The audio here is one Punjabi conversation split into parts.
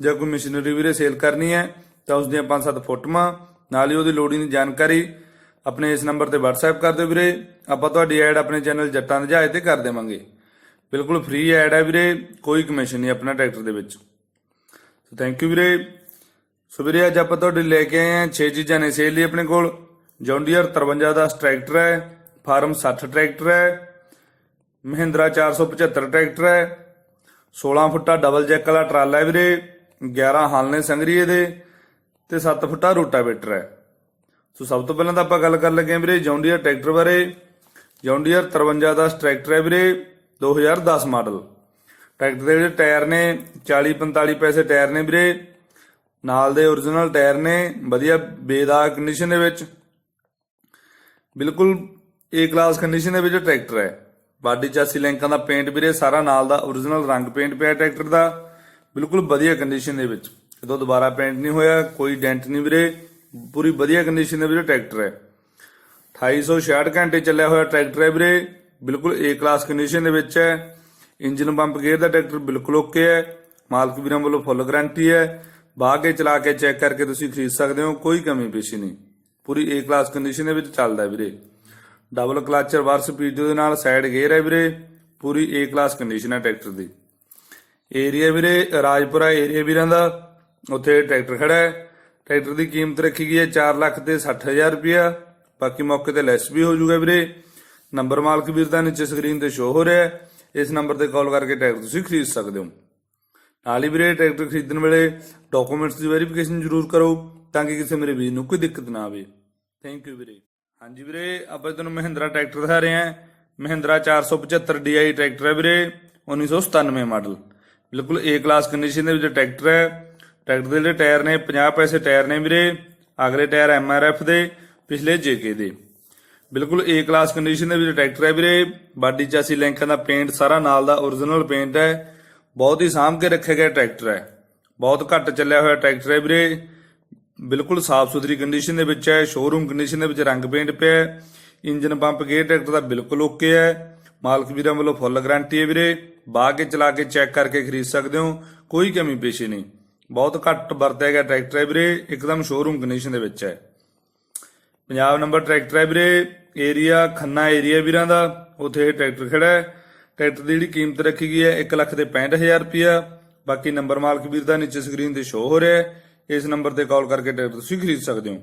ਜਾਂ ਕੋਈ ਮਸ਼ੀਨਰੀ ਵੀਰੇ ਸੇਲ ਕਰਨੀ ਹੈ, ਤਾਂ ਉਸ ਦੀਆਂ 5-7 ਫੋਟੋਆਂ, ਨਾਲ ਹੀ ਉਹਦੀ ਲੋੜੀਂਦੀ ਜਾਣਕਾਰੀ ਆਪਣੇ ਇਸ ਨੰਬਰ ਤੇ WhatsApp ਕਰ ਦਿਓ ਵੀਰੇ। ਆਪਾਂ ਤੁਹਾਡੀ ਐਡ ਆਪਣੇ ਚੈਨਲ ਜੱਟਾਂ ਦੇ ਜਹਾਜ਼ ਤੇ ਕਰ ਦੇਵਾਂਗੇ। ਬਿਲਕੁਲ ਫ੍ਰੀ ਐਡ ਹੈ ਵੀਰੇ, ਕੋਈ ਕਮਿਸ਼ਨ ਨਹੀਂ ਆਪਣਾ ਟਰੈਕਟਰ ਦੇ ਵਿੱਚ। ਸੋ ਥੈਂਕ ਯੂ ਵੀਰੇ। ਸੋ ਵੀਰੇ, ਅੱਜ ਆਪਾਂ ਤੁਹਾਡੇ ਲੈ ਕੇ ਆਏ ਹਾਂ 6 ਚੀਜ਼ਾਂ ਨੇ ਸੇਲ ਲਈ ਆਪਣੇ ਕੋਲ। ਜੌਂਡੀਅਰ 53 ਦਾ ਟਰੈਕਟਰ ਹੈ, ਫਾਰਮ 60 ਟਰੈਕਟਰ ਹੈ, ਮਹਿੰਦਰਾ 475 ਟਰੈਕਟਰ ਹੈ 16 ਫੁੱਟਾ ਡਬਲ ਜੈਕ ਵਾਲਾ ਟਰਾਲਾ ਹੈ ਵੀਰੇ। 11 ਹਲ ਨੇ ਸੰਗਰੀਏ ਦੇ ਤੇ 7 ਫੁੱਟਾ ਰੋਟਾਵੇਟਰ ਹੈ। ਸੋ ਸਭ ਤੋਂ ਪਹਿਲਾਂ ਤਾਂ ਆਪਾਂ ਗੱਲ ਕਰਨ ਲੱਗੇ ਹਾਂ ਵੀਰੇ ਜੌਂਡੀਅਰ ਟਰੈਕਟਰ ਬਾਰੇ। ਜੌਂਡੀਅਰ 53 ਦਾ ਟਰੈਕਟਰ ਹੈ ਵੀਰੇ 2010 ਮਾਡਲ। ਟਰੈਕਟਰ ਦੇ ਜਿਹੜੇ ਟਾਇਰ ਨੇ 40 45 ਪੈਸੇ ਟਾਇਰ ਨੇ ਵੀਰੇ। ਨਾਲ ਦੇ origignal ਟਾਇਰ ਨੇ, ਵਧੀਆ ਬੇਦਾਗ ਕੰਡੀਸ਼ਨ ਦੇ ਵਿੱਚ। ਬਿਲਕੁਲ ਏ ਕਲਾਸ ਕੰਡੀਸ਼ਨ ਦੇ ਵਿੱਚ ਟਰੈਕਟਰ ਹੈ। ਬਾਡੀ ਚਾਸੀ ਲੈਂਕਾਂ ਦਾ ਪੇਂਟ ਵੀਰੇ, ਸਾਰਾ ਨਾਲ ਦਾ origignal ਰੰਗ ਪੇਂਟ ਪਿਆ ਟਰੈਕਟਰ ਦਾ। ਬਿਲਕੁਲ ਵਧੀਆ ਕੰਡੀਸ਼ਨ ਦੇ ਵਿੱਚ। ਜਦੋਂ ਦੁਬਾਰਾ ਪੇਂਟ ਨਹੀਂ ਹੋਇਆ, ਕੋਈ ਡੈਂਟ ਨਹੀਂ ਵੀਰੇ। ਪੂਰੀ ਵਧੀਆ ਕੰਡੀਸ਼ਨ ਦੇ ਵਿੱਚ ਟਰੈਕਟਰ ਹੈ। 2866 ਘੰਟੇ ਚੱਲਿਆ ਹੋਇਆ ਟਰੈਕਟਰ ਹੈ ਵੀਰੇ। ਬਿਲਕੁਲ ਏ ਕਲਾਸ ਕੰਡੀਸ਼ਨ ਦੇ ਵਿੱਚ ਹੈ। ਇੰਜਨ ਪੰਪ ਗੇਅਰ ਦਾ ਟਰੈਕਟਰ ਬਿਲਕੁਲ ਓਕੇ ਹੈ। ਮਾਲਕ ਵੀਰਾਂ ਵੱਲੋਂ ਫੁੱਲ ਗਾਰੰਟੀ ਹੈ। ਬਾਹ ਕੇ ਚਲਾ ਕੇ ਚੈੱਕ ਕਰਕੇ ਤੁਸੀਂ ਖਰੀਦ ਸਕਦੇ ਹੋ, ਕੋਈ ਕਮੀ ਪੇਸ਼ੀ ਨਹੀਂ। ਪੂਰੀ ਏ ਕਲਾਸ ਕੰਡੀਸ਼ਨ ਦੇ ਵਿੱਚ ਚੱਲਦਾ ਵੀਰੇ। ਡਬਲ ਕਲਚ ਵਰਸ ਪੀਟੋ ਦੇ ਨਾਲ ਸਾਈਡ ਗੇਅਰ ਹੈ ਵੀਰੇ। ਪੂਰੀ ਏ ਕਲਾਸ ਕੰਡੀਸ਼ਨ ਹੈ ਟਰੈਕਟਰ ਦੀ। ਏਰੀਆ ਵੀਰੇ, ਰਾਜਪੁਰਾ ਏਰੀਆ ਵੀਰਾਂ ਦਾ, ਉੱਥੇ ਟਰੈਕਟਰ ਖੜਾ ਹੈ। ਟਰੈਕਟਰ ਦੀ ਕੀਮਤ ਰੱਖੀ ਗਈ ਹੈ 4 ਲੱਖ ਤੇ 60000 ਰੁਪਇਆ। ਬਾਕੀ ਮੌਕੇ ਤੇ ਲੈਸ ਵੀ ਹੋ ਜਾਊਗਾ ਵੀਰੇ। ਨੰਬਰ ਮਾਲਕ ਵੀਰ ਦਾ ਨੀਚੇ ਸਕਰੀਨ ਤੇ ਸ਼ੋ ਹੋ ਰਿਹਾ ਹੈ। ਇਸ ਨੰਬਰ ਤੇ ਕਾਲ ਕਰਕੇ ਟਰੈਕਟਰ ਤੁਸੀਂ ਖਰੀਦ ਸਕਦੇ ਹੋ। ਨਾਲ ਹੀ ਵੀਰੇ, ਟਰੈਕਟਰ ਖਰੀਦਣ ਵੇਲੇ ਡਾਕੂਮੈਂਟਸ ਦੀ ਵੈਰੀਫਿਕੇਸ਼ਨ ਜ਼ਰੂਰ ਕਰੋ ਤਾਂ ਕਿ ਕਿਸੇ ਮੇਰੇ ਵੀਰ ਨੂੰ ਕੋਈ ਦਿੱਕਤ ਨਾ ਆਵੇ। ਥੈਂਕ ਯੂ ਵੀਰੇ। ਹਾਂਜੀ ਵੀਰੇ, ਆਪਾਂ ਤੁਹਾਨੂੰ ਮਹਿੰਦਰਾ ਟਰੈਕਟਰ ਦਿਖਾ ਰਹੇ ਹਾਂ। ਮਹਿੰਦਰਾ 475 DI ਟਰੈਕਟਰ ਹੈ ਵੀਰੇ 1997 ਮਾਡਲ ਬਿਲਕੁਲ ਏ ਕਲਾਸ ਕੰਡੀਸ਼ਨ ਦੇ ਵਿੱਚ ਟਰੈਕਟਰ ਹੈ। ਟਰੈਕਟਰ ਦੇ ਜਿਹੜੇ ਟਾਇਰ ਨੇ 50 ਪੈਸੇ ਟਾਇਰ ਨੇ ਵੀਰੇ। ਅਗਲੇ ਟਾਇਰ ਐਮਆਰਐਫ ਦੇ, ਪਿਛਲੇ ਜੇਕੇ ਦੇ। ਬਿਲਕੁਲ ਏ ਕਲਾਸ ਕੰਡੀਸ਼ਨ ਦੇ ਵਿੱਚ ਟਰੈਕਟਰ ਹੈ ਵੀਰੇ। ਬਾਡੀ ਚਾਸੀ ਲਿੰਕਾਂ ਦਾ ਪੇਂਟ ਸਾਰਾ ਨਾਲ ਦਾ origignal ਪੇਂਟ ਹੈ। ਬਹੁਤ ਹੀ ਸਾਂਭ ਕੇ ਰੱਖਿਆ ਗਿਆ ਟਰੈਕਟਰ ਹੈ। ਬਹੁਤ ਘੱਟ ਚੱਲਿਆ ਹੋਇਆ ਟਰੈਕਟਰ ਹੈ ਵੀਰੇ। ਬਿਲਕੁਲ ਸਾਫ਼ ਸੁਥਰੀ ਕੰਡੀਸ਼ਨ ਦੇ ਵਿੱਚ ਹੈ। ਸ਼ੋਰੂਮ ਕੰਡੀਸ਼ਨ ਦੇ ਵਿੱਚ ਰੰਗ ਪੇਂਟ ਪਿਆ ਹੈ। ਇੰਜਨ ਪੰਪ ਗੇਅਰ ਟਰੈਕਟਰ ਦਾ ਬਿਲਕੁਲ ਓਕੇ ਹੈ। ਮਾਲਕ ਵੀਰਾਂ ਵੱਲੋਂ ਫੁੱਲ ਗਾਰੰਟੀ ਹੈ ਵੀਰੇ। ਬਾ ਕੇ ਚਲਾ ਕੇ ਚੈੱਕ ਕਰਕੇ ਖਰੀਦ ਸਕਦੇ ਹੋ। ਕੋਈ ਕਮੀ ਪੇਸ਼ੀ ਨਹੀਂ। ਬਹੁਤ ਘੱਟ ਵਰਤਿਆ ਗਿਆ ਟਰੈਕਟਰ ਹੈ ਵੀਰੇ। ਇੱਕਦਮ ਸ਼ੋਰੂਮ ਕੰਡੀਸ਼ਨ ਦੇ ਵਿੱਚ ਹੈ। ਪੰਜਾਬ ਨੰਬਰ ਟਰੈਕਟਰ ਹੈ ਵੀਰੇ। ਏਰੀਆ, ਖੰਨਾ ਏਰੀਆ ਵੀਰਾਂ ਦਾ। ਉੱਥੇ ਇਹ ਟਰੈਕਟਰ ਖੜਾ ਹੈ। ਟਰੈਕਟਰ ਦੀ ਜਿਹੜੀ ਕੀਮਤ ਰੱਖੀ ਗਈ ਹੈ 1 ਲੱਖ ਤੇ 65000 ਰੁਪਇਆ। ਬਾਕੀ ਨੰਬਰ ਮਾਲਕ ਵੀਰ ਦਾ ਨੀਚੇ ਸਕਰੀਨ ਤੇ ਸ਼ੋ ਹੋ ਰਿਹਾ ਹੈ। ਇਸ ਨੰਬਰ ਤੇ ਕਾਲ ਕਰਕੇ ਟਰੈਕਟਰ ਤੁਸੀਂ ਖਰੀਦ ਸਕਦੇ ਹੋ।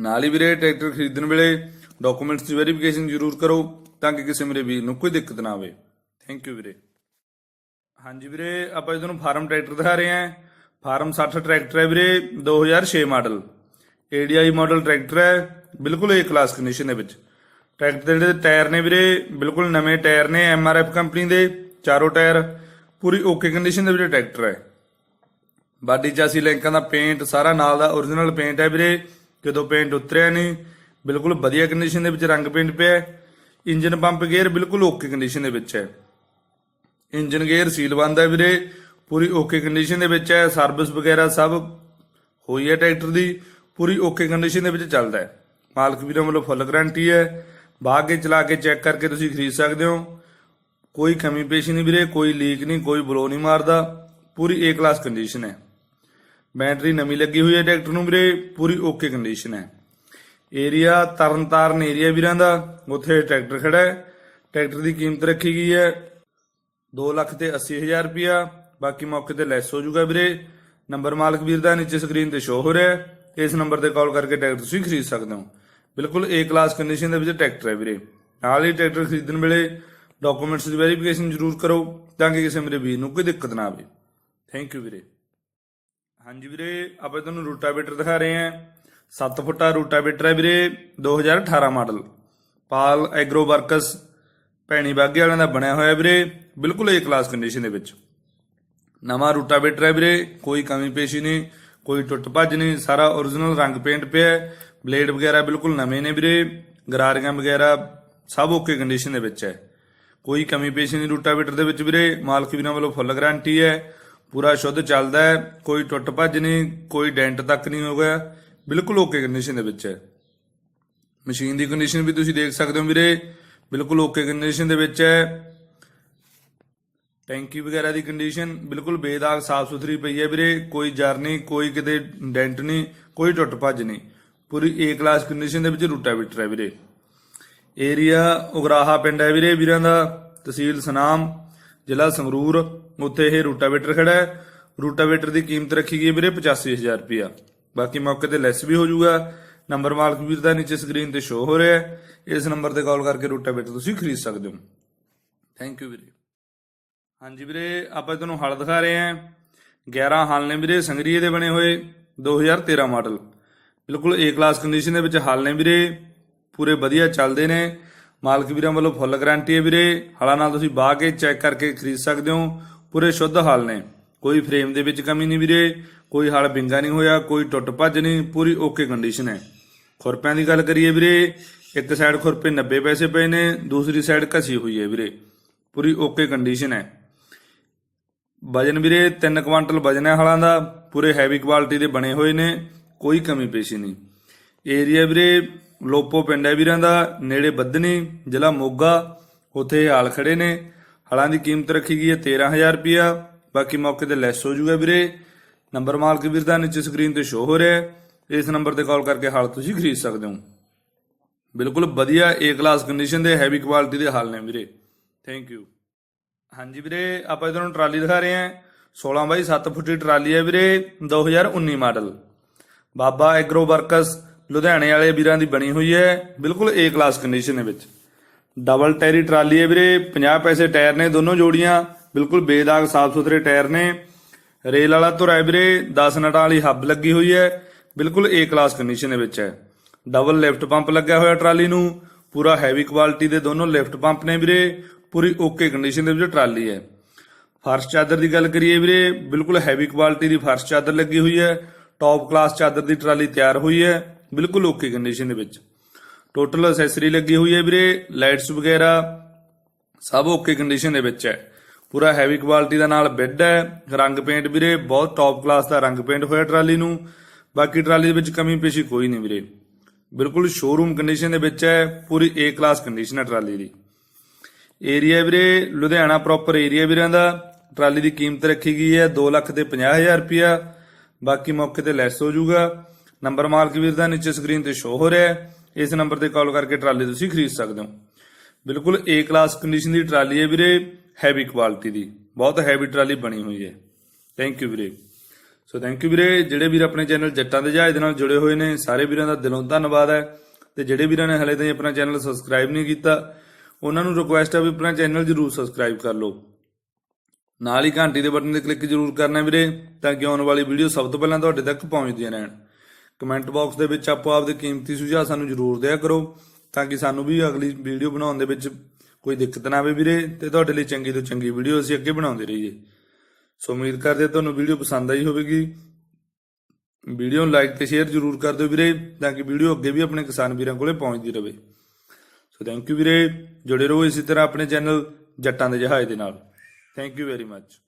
ਨਾਲ ਹੀ ਵੀਰੇ, ਟਰੈਕਟਰ ਖਰੀਦਣ ਵੇਲੇ ਡਾਕੂਮੈਂਟਸ ਦੀ ਵੈਰੀਫਿਕੇਸ਼ਨ ਜ਼ਰੂਰ ਕਰੋ। ਤਾਂ ਕਿ ਕਿਸੇ ਮੇਰੇ ਵੀਰ ਨੂੰ ਕੋਈ ਦਿੱਕਤ ਨਾ ਆਵੇ। ਥੈਂਕ ਯੂ ਵੀਰੇ। ਹਾਂਜੀ ਵੀਰੇ, ਆਪਾਂ ਤੁਹਾਨੂੰ ਫਾਰਮ ਟਰੈਕਟਰ ਦਿਖਾ ਰਹੇ ਹਾਂ। ਫਾਰਮ 60 ਟਰੈਕਟਰ ਹੈ ਵੀਰੇ 2006 ਮਾਡਲ। ADI ਮਾਡਲ ਟਰੈਕਟਰ ਹੈ, ਬਿਲਕੁਲ ਏ ਕਲਾਸ ਕੰਡੀਸ਼ਨ ਦੇ ਵਿੱਚ। ਟਰੈਕਟਰ ਦੇ ਜਿਹੜੇ ਟਾਇਰ ਨੇ ਵੀਰੇ, ਬਿਲਕੁਲ ਨਵੇਂ ਟਾਇਰ ਨੇ MRF ਕੰਪਨੀ ਦੇ, ਚਾਰੋਂ ਟਾਇਰ। ਪੂਰੀ ਓਕੇ ਕੰਡੀਸ਼ਨ ਦੇ ਵਿੱਚ ਟਰੈਕਟਰ ਹੈ। ਬਾਡੀ ਚਾਸੀ ਲੈਂਕਾਂ ਦਾ ਪੇਂਟ ਸਾਰਾ ਨਾਲ ਦਾ origignal ਪੇਂਟ ਹੈ ਵੀਰੇ। ਜਦੋਂ ਪੇਂਟ ਉਤਰਿਆ ਨਹੀਂ ਬਿਲਕੁਲ ਵਧੀਆ ਕੰਡੀਸ਼ਨ ਦੇ ਵਿੱਚ ਰੰਗ ਪੇਂਟ ਪਿਆ ਇੰਜਨ ਪੰਪ ਗੇਅਰ ਬਿਲਕੁਲ ਓਕੇ ਕੰਡੀਸ਼ਨ ਦੇ ਵਿੱਚ ਹੈ। ਇੰਜਨ ਗੇਅਰ ਸੀਲ ਬੰਦ ਹੈ ਵੀਰੇ, ਪੂਰੀ ਓਕੇ ਕੰਡੀਸ਼ਨ ਦੇ ਵਿੱਚ ਹੈ ਸਰਵਿਸ ਵਗੈਰਾ ਸਭ ਹੋਈ ਹੈ ਟਰੈਕਟਰ ਦੀ, ਪੂਰੀ ਓਕੇ ਕੰਡੀਸ਼ਨ ਦੇ ਵਿੱਚ ਚੱਲਦਾ ਹੈ। ਮਾਲਕ ਵੀਰਾਂ ਵੱਲੋਂ ਫੁੱਲ ਗਾਰੰਟੀ ਹੈ, ਬਾਅਦ ਕੇ ਚਲਾ ਕੇ ਚੈੱਕ ਕਰਕੇ ਤੁਸੀਂ ਖਰੀਦ ਸਕਦੇ ਹੋ। ਕੋਈ ਕਮੀ ਪੇਸ਼ੀ ਨਹੀਂ ਵੀਰੇ, ਕੋਈ ਲੀਕ ਨਹੀਂ, ਕੋਈ ਬਲੋ ਨਹੀਂ ਮਾਰਦਾ, ਪੂਰੀ ਏ ਕਲਾਸ ਕੰਡੀਸ਼ਨ ਹੈ। ਬੈਟਰੀ ਨਵੀਂ ਲੱਗੀ ਹੋਈ ਹੈ ਟਰੈਕਟਰ ਨੂੰ ਵੀਰੇ, ਪੂਰੀ ਓਕੇ ਕੰਡੀਸ਼ਨ ਹੈ। ਏਰੀਆ ਤਰਨਤਾਰਨ ਏਰੀਆ ਵੀਰਾਂ ਦਾ ਉੱਥੇ ਟਰੈਕਟਰ ਖੜਾ ਹੈ। ਟਰੈਕਟਰ ਦੀ ਕੀਮਤ ਰੱਖੀ ਗਈ ਹੈ 2 ਲੱਖ ਤੇ 80000 ਰੁਪਿਆ ਬਾਕੀ ਮੌਕੇ ਤੇ ਲੈਸ ਹੋ ਜਾਊਗਾ ਵੀਰੇ। ਨੰਬਰ ਮਾਲਕ ਵੀਰ ਦਾ ਨੀਚੇ ਸਕਰੀਨ ਤੇ ਸ਼ੋ ਹੋ ਰਿਹਾ ਹੈ। ਇਸ ਨੰਬਰ ਤੇ ਕਾਲ ਕਰਕੇ ਟਰੈਕਟਰ ਤੁਸੀਂ ਖਰੀਦ ਸਕਦੇ ਹੋ। ਬਿਲਕੁਲ ਏ ਕਲਾਸ ਕੰਡੀਸ਼ਨ ਦੇ ਵਿੱਚ ਟਰੈਕਟਰ ਹੈ ਵੀਰੇ। ਨਾਲ ਹੀ ਟਰੈਕਟਰ ਖਰੀਦਣ ਵੇਲੇ ਡਾਕੂਮੈਂਟਸ ਦੀ ਵੈਰੀਫਿਕੇਸ਼ਨ ਜ਼ਰੂਰ ਕਰੋ, ਤਾਂ ਕਿ ਕਿਸੇ ਮੇਰੇ ਵੀਰ ਨੂੰ ਕੋਈ ਦਿੱਕਤ ਨਾ ਆਵੇ। ਥੈਂਕ ਯੂ ਵੀਰੇ। ਹਾਂਜੀ ਵੀਰੇ, ਆਪਾਂ ਤੁਹਾਨੂੰ ਰੂਟਾਵੇਟਰ ਦਿਖਾ ਰਹੇ ਹਾਂ। 7 ਫੁੱਟਾ ਰੂਟਾਵੇਟਰ ਹੈ ਵੀਰੇ 2018 model. Pal agro works Bhaini ਬਾਗੇ ਵਾਲਿਆਂ ਦਾ ਬਣਿਆ ਹੋਇਆ ਵੀਰੇ, ਬਿਲਕੁਲ ਏ ਕਲਾਸ ਕੰਡੀਸ਼ਨ ਦੇ ਵਿੱਚ। ਨਵਾਂ ਰੂਟਾਵੇਟਰ ਹੈ ਵੀਰੇ, ਕੋਈ ਕਮੀ ਪੇਸ਼ੀ ਨਹੀਂ, ਕੋਈ ਟੁੱਟ ਭੱਜ ਨਹੀਂ, ਸਾਰਾ origignal ਰੰਗ ਪੇਂਟ ਪਿਆ ਬਲੇਡ ਵਗੈਰਾ ਬਿਲਕੁਲ ਨਵੇਂ ਨੇ ਵੀਰੇ, ਗਰਾਰੀਆਂ ਵਗੈਰਾ ਸਭ ਓਕੇ ਕੰਡੀਸ਼ਨ ਦੇ ਵਿੱਚ ਹੈ। ਕੋਈ ਕਮੀ ਪੇਸ਼ੀ ਨਹੀਂ ਰੂਟਾਵੇਟਰ ਦੇ ਵਿੱਚ ਵੀਰੇ, ਮਾਲਕ ਵੀਰਾਂ ਵੱਲੋਂ ਫੁੱਲ ਗਾਰੰਟੀ ਹੈ, ਪੂਰਾ ਸ਼ੁੱਧ ਚੱਲਦਾ ਹੈ, ਕੋਈ ਟੁੱਟ ਭੱਜ ਨਹੀਂ, ਕੋਈ ਡੈਂਟ ਤੱਕ ਨਹੀਂ ਹੋ ਗਿਆ। ਬਿਲਕੁਲ ਓਕੇ ਕੰਡੀਸ਼ਨ ਦੇ ਵਿੱਚ ਹੈ। ਮਸ਼ੀਨ ਦੀ ਕੰਡੀਸ਼ਨ ਵੀ ਤੁਸੀਂ ਦੇਖ ਸਕਦੇ ਹੋ ਵੀਰੇ। ਬਿਲਕੁਲ ਓਕੇ ਕੰਡੀਸ਼ਨ ਦੇ ਵਿੱਚ ਹੈ। ਟੈਂਕੀ ਵਗੈਰਾ ਦੀ ਕੰਡੀਸ਼ਨ ਬਿਲਕੁਲ ਬੇਦਾਗ, ਸਾਫ਼ ਸੁਥਰੀ ਪਈ ਹੈ ਵੀਰੇ। ਕੋਈ ਜਰ ਨਹੀਂ, ਕੋਈ ਕਿਤੇ ਡੈਂਟ ਨਹੀਂ, ਕੋਈ ਟੁੱਟ ਭੱਜ ਨਹੀਂ। ਪੂਰੀ ਏ ਕਲਾਸ ਕੰਡੀਸ਼ਨ ਦੇ ਵਿੱਚ ਰੂਟਾਵੀਟਰ ਹੈ ਵੀਰੇ। ਏਰੀਆ ਉਗਰਾਹਾ ਪਿੰਡ ਹੈ ਵੀਰੇ, ਵੀਰਾਂ ਦਾ। ਤਹਿਸੀਲ ਸਨਾਮ, ਜ਼ਿਲ੍ਹਾ ਸੰਗਰੂਰ। ਉੱਥੇ ਇਹ ਰੂਟਾਵੇਟਰ ਖੜਾ ਹੈ। ਰੂਟਾਵੇਟਰ ਦੀ ਕੀਮਤ ਰੱਖੀ ਗਈ ਹੈ ਵੀਰੇ 85000 ਰੁਪਿਆ ਬਾਕੀ ਮੌਕੇ ਤੇ ਲੈਸ ਵੀ ਹੋ ਜਾਊਗਾ ਨੰਬਰ ਮਾਲਕ ਵੀਰ ਦਾ ਨੀਚੇ ਸਕਰੀਨ ਤੇ ਸ਼ੋ ਹੋ ਰਿਹਾ ਹੈ। ਇਸ ਨੰਬਰ ਤੇ ਕਾਲ ਕਰਕੇ ਰੂਟਾਵੇਟਰ ਤੁਸੀਂ ਖਰੀਦ ਸਕਦੇ ਹੋ। ਥੈਂਕ ਯੂ ਵੀਰੇ। ਹਾਂਜੀ ਵੀਰੇ, ਆਪਾਂ ਤੁਹਾਨੂੰ ਹਲ ਦਿਖਾ ਰਹੇ ਹਾਂ। 11 ਹਲ ਨੇ ਵੀਰੇ, ਸੰਗਰੀਏ ਦੇ ਬਣੇ ਹੋਏ 2013 ਮਾਡਲ ਬਿਲਕੁਲ ਏ ਕਲਾਸ ਕੰਡੀਸ਼ਨ ਦੇ ਵਿੱਚ ਹਲ ਨੇ ਵੀਰੇ। ਪੂਰੇ ਵਧੀਆ ਚੱਲਦੇ ਨੇ। ਮਾਲਕ ਵੀਰਾਂ ਵੱਲੋਂ ਫੁੱਲ ਗਾਰੰਟੀ ਹੈ ਵੀਰੇ। ਹਲਾਂ ਨਾਲ ਤੁਸੀਂ ਬਾਹ ਕੇ ਚੈੱਕ ਕਰਕੇ ਖਰੀਦ ਸਕਦੇ ਹੋ। ਪੂਰੇ ਸ਼ੁੱਧ ਹਲ ਨੇ। ਕੋਈ ਫਰੇਮ ਦੇ ਵਿੱਚ ਕਮੀ ਨਹੀਂ ਵੀਰੇ। ਕੋਈ ਹਲ ਬਿੰਗਾ ਨਹੀਂ ਹੋਇਆ, ਕੋਈ ਟੁੱਟ ਭੱਜ ਨਹੀਂ, ਪੂਰੀ ਓਕੇ ਕੰਡੀਸ਼ਨ ਹੈ। ਖੁਰਪਿਆਂ ਦੀ ਗੱਲ ਕਰੀਏ ਵੀਰੇ, ਇੱਕ ਸਾਈਡ ਖੁਰਪੇ 90 ਪੈਸੇ ਪਏ ਨੇ, ਦੂਸਰੀ ਸਾਈਡ ਘਸੀ ਹੋਈ ਹੈ ਵੀਰੇ। ਪੂਰੀ ਓਕੇ ਕੰਡੀਸ਼ਨ ਹੈ। ਵਜਨ ਵੀਰੇ 3 ਕੁਆਂਟਲ ਵਜਨ ਹੈ ਹਲਾਂ ਦਾ, ਪੂਰੇ ਹੈਵੀ ਕੁਆਲਿਟੀ ਦੇ ਬਣੇ ਹੋਏ ਨੇ, ਕੋਈ ਕਮੀ ਪੇਸ਼ੀ ਨਹੀਂ। ਏਰੀਆ ਵੀਰੇ, ਲੋਪੋ ਪਿੰਡ ਹੈ ਵੀਰਾਂ ਦਾ, ਨੇੜੇ ਬੱਦਨੀ ਜ਼ਿਲ੍ਹਾ ਮੋਗਾ, ਉੱਥੇ ਹਾਲ ਖੜੇ ਨੇ। ਹਲਾਂ ਦੀ ਕੀਮਤ ਰੱਖੀ ਗਈ ਹੈ 13000 ਰੁਪਿਆ ਬਾਕੀ ਮੌਕੇ ਤੇ ਲੈਸ ਹੋ ਜਾਊਗਾ ਵੀਰੇ। ਨੰਬਰ ਮਾਲਕ ਵੀਰ ਦਾ ਨੀਚੇ ਸਕਰੀਨ ਤੇ ਸ਼ੋ ਹੋ ਰਿਹਾ ਹੈ। ਇਸ ਨੰਬਰ ਤੇ ਕਾਲ ਕਰਕੇ ਹਾਲ ਤੁਸੀਂ ਖਰੀਦ ਸਕਦੇ ਹੋ। ਬਿਲਕੁਲ ਵਧੀਆ ਏ ਕਲਾਸ ਕੰਡੀਸ਼ਨ ਦੇ ਹੈਵੀ ਕੁਆਲਿਟੀ ਦੇ ਹਾਲ ਨੇ ਵੀਰੇ। ਥੈਂਕ ਯੂ ਹਾਂਜੀ ਵੀਰੇ, ਆਪਾਂ ਇਹਨਾਂ ਨੂੰ ਟਰਾਲੀ ਦਿਖਾ ਰਹੇ ਹਾਂ। 16 ਬਾਈ 7 ਫੁੱਟੀ ਟਰਾਲੀ ਹੈ ਵੀਰੇ 2019 ਮਾਡਲ। ਬਾਬਾ ਐਗਰੋ ਵਰਕਸ, ਲੁਧਿਆਣੇ ਵਾਲੇ ਵੀਰਾਂ ਦੀ ਬਣੀ ਹੋਈ ਹੈ। ਬਿਲਕੁਲ ਏ ਕਲਾਸ ਕੰਡੀਸ਼ਨ ਦੇ ਵਿੱਚ। ਡਬਲ ਟਾਇਰੀ ਟਰਾਲੀ ਹੈ ਵੀਰੇ 50 ਪੈਸੇ ਟਾਇਰ ਨੇ ਦੋਨੋਂ ਜੋੜੀਆਂ। ਬਿਲਕੁਲ ਬੇਦਾਗ ਸਾਫ਼ ਸੁਥਰੇ ਟਾਇਰ ਨੇ। ਰੇਲ ਵਾਲਾ ਧੁਰਾ ਵੀਰੇ 10 ਨਟਾਂ ਵਾਲੀ ਹੱਬ ਲੱਗੀ ਹੋਈ ਹੈ। ਬਿਲਕੁਲ ਏ ਕਲਾਸ ਕੰਡੀਸ਼ਨ ਦੇ ਵਿੱਚ ਹੈ। ਡਬਲ ਲਿਫਟ ਪੰਪ ਲੱਗਿਆ ਹੋਇਆ ਟਰਾਲੀ ਨੂੰ। ਪੂਰਾ ਹੈਵੀ ਕੁਆਲਿਟੀ ਦੇ ਦੋਨੋਂ ਲਿਫਟ ਪੰਪ ਨੇ ਵੀਰੇ। ਪੂਰੀ ਓਕੇ ਕੰਡੀਸ਼ਨ ਦੇ ਵਿੱਚ ਟਰਾਲੀ ਹੈ। ਫਰਸ਼ ਚਾਦਰ ਦੀ ਗੱਲ ਕਰੀਏ ਵੀਰੇ, ਬਿਲਕੁਲ ਹੈਵੀ ਕੁਆਲਿਟੀ ਦੀ ਫਰਸ਼ ਚਾਦਰ ਲੱਗੀ ਹੋਈ ਹੈ। ਟੌਪ ਕਲਾਸ ਚਾਦਰ ਦੀ ਟਰਾਲੀ ਤਿਆਰ ਹੋਈ ਹੈ। ਬਿਲਕੁਲ ਓਕੇ ਕੰਡੀਸ਼ਨ ਦੇ ਵਿੱਚ। ਟੋਟਲ ਅਸੈਸਰੀ ਲੱਗੀ ਹੋਈ ਹੈ ਵੀਰੇ ਲਾਈਟਸ ਵਗੈਰਾ। ਸਭ ਓਕੇ ਕੰਡੀਸ਼ਨ ਦੇ ਵਿੱਚ ਹੈ। ਪੂਰਾ ਹੈਵੀ ਕੁਆਲਿਟੀ ਦਾ ਨਾਲ ਬੈੱਡ ਹੈ, ਰੰਗ ਪੇਂਟ ਵੀਰੇ, ਬਹੁਤ ਟੌਪ ਕਲਾਸ ਦਾ ਰੰਗ ਪੇਂਟ ਹੋਇਆ ਟਰਾਲੀ ਨੂੰ। ਬਾਕੀ ਟਰਾਲੀ ਦੇ ਵਿੱਚ ਕਮੀ ਪੇਸ਼ੀ ਕੋਈ ਨਹੀਂ ਵੀਰੇ। ਬਿਲਕੁਲ ਸ਼ੋਰੂਮ ਕੰਡੀਸ਼ਨ ਦੇ ਵਿੱਚ ਹੈ, ਪੂਰੀ ਏ ਕਲਾਸ ਕੰਡੀਸ਼ਨ ਹੈ ਟਰਾਲੀ ਦੀ। ਏਰੀਆ ਵੀਰੇ, ਲੁਧਿਆਣਾ ਪ੍ਰੋਪਰ ਏਰੀਆ ਵੀਰਾਂ ਦਾ। ਟਰਾਲੀ ਦੀ ਕੀਮਤ ਰੱਖੀ ਗਈ ਹੈ 2 ਲੱਖ ਤੇ 50000 ਰੁਪਿਆ ਬਾਕੀ ਮੌਕੇ ਤੇ ਲੈਸ ਹੋ ਜਾਊਗਾ। ਨੰਬਰ ਮਾਲਕ ਵੀਰ ਦਾ ਨੀਚੇ ਸਕਰੀਨ ਤੇ ਸ਼ੋ ਹੋ ਰਿਹਾ ਹੈ। ਇਸ ਨੰਬਰ ਤੇ ਕਾਲ ਕਰਕੇ ਟਰਾਲੀ ਤੁਸੀਂ ਖਰੀਦ ਸਕਦੇ ਹੋ। ਬਿਲਕੁਲ ਏ ਕਲਾਸ ਕੰਡੀਸ਼ਨ ਦੀ ਟਰਾਲੀ ਹੈ ਵੀਰੇ ਹੈਵੀ ਕੁਆਲਿਟੀ ਦੀ। ਬਹੁਤ ਹੈਵੀ ਟਰਾਲੀ ਬਣੀ ਹੋਈ ਹੈ। ਥੈਂਕ ਯੂ ਵੀਰੇ। ਸੋ ਥੈਂਕ ਯੂ ਵੀਰੇ, ਜਿਹੜੇ ਵੀਰ ਆਪਣੇ ਚੈਨਲ ਜੱਟਾਂ ਦੇ ਜਹਾਜ਼ ਦੇ ਨਾਲ ਜੁੜੇ ਹੋਏ ਨੇ, ਸਾਰੇ ਵੀਰਾਂ ਦਾ ਦਿਲੋਂ ਧੰਨਵਾਦ ਹੈ। ਤੇ ਜਿਹੜੇ ਵੀਰਾਂ ਨੇ ਹਲੇ ਤਾਈਂ ਆਪਣਾ ਚੈਨਲ ਸਬਸਕ੍ਰਾਈਬ ਨਹੀਂ ਕੀਤਾ, ਉਹਨਾਂ ਨੂੰ ਰਿਕੁਐਸਟ ਹੈ ਵੀ ਆਪਣਾ ਚੈਨਲ ਜਰੂਰ ਸਬਸਕ੍ਰਾਈਬ ਕਰ ਲਓ। ਨਾਲ ਹੀ ਘੰਟੀ ਦੇ ਬਟਨ ਤੇ ਕਲਿੱਕ ਜਰੂਰ ਕਰਨਾ ਵੀਰੇ, ਤਾਂ ਕਿ ਆਉਣ ਵਾਲੀ ਵੀਡੀਓ ਸਭ ਤੋਂ ਪਹਿਲਾਂ ਤੁਹਾਡੇ ਤੱਕ ਪਹੁੰਚਦੀਆਂ ਰਹਿਣ। ਕਮੈਂਟ ਬਾਕਸ ਦੇ ਵਿੱਚ ਆਪੋ ਆਪਦੇ ਕੀਮਤੀ ਸੁਝਾਅ ਸਾਨੂੰ ਜਰੂਰ ਦਿਆ ਕਰੋ। ਤਾਂ ਕਿ ਸਾਨੂੰ ਵੀ ਅਗਲੀ ਵੀਡੀਓ ਬਣਾਉਣ ਦੇ ਵਿੱਚ ਕੋਈ ਦਿੱਕਤ ਨਾ ਆਵੇ ਵੀਰੇ, ਤੇ ਤੁਹਾਡੇ ਲਈ ਚੰਗੀ ਤੋਂ ਚੰਗੀ ਵੀਡੀਓ ਅਸੀਂ ਅੱਗੇ ਬਣਾਉਂਦੇ ਰਹੀਏ। ਸੋ ਉਮੀਦ ਕਰਦੇ ਤੁਹਾਨੂੰ ਵੀਡੀਓ ਪਸੰਦ ਆਈ ਹੋਵੇਗੀ। ਵੀਡੀਓ ਨੂੰ ਲਾਈਕ ਤੇ ਸ਼ੇਅਰ ਜਰੂਰ ਕਰ ਦਿਓ ਵੀਰੇ, ਤਾਂ ਕਿ ਵੀਡੀਓ ਅੱਗੇ ਵੀ ਆਪਣੇ ਕਿਸਾਨ ਵੀਰਾਂ ਕੋਲੇ ਪਹੁੰਚਦੀ ਰਹੇ ਸੋ ਥੈਂਕ ਯੂ ਵੀਰੇ, ਜੁੜੇ ਰਹੋ ਇਸੇ ਤਰ੍ਹਾਂ ਆਪਣੇ ਚੈਨਲ ਜੱਟਾਂ ਦੇ ਜਹਾਜ਼ ਦੇ ਨਾਲ। Thank you very much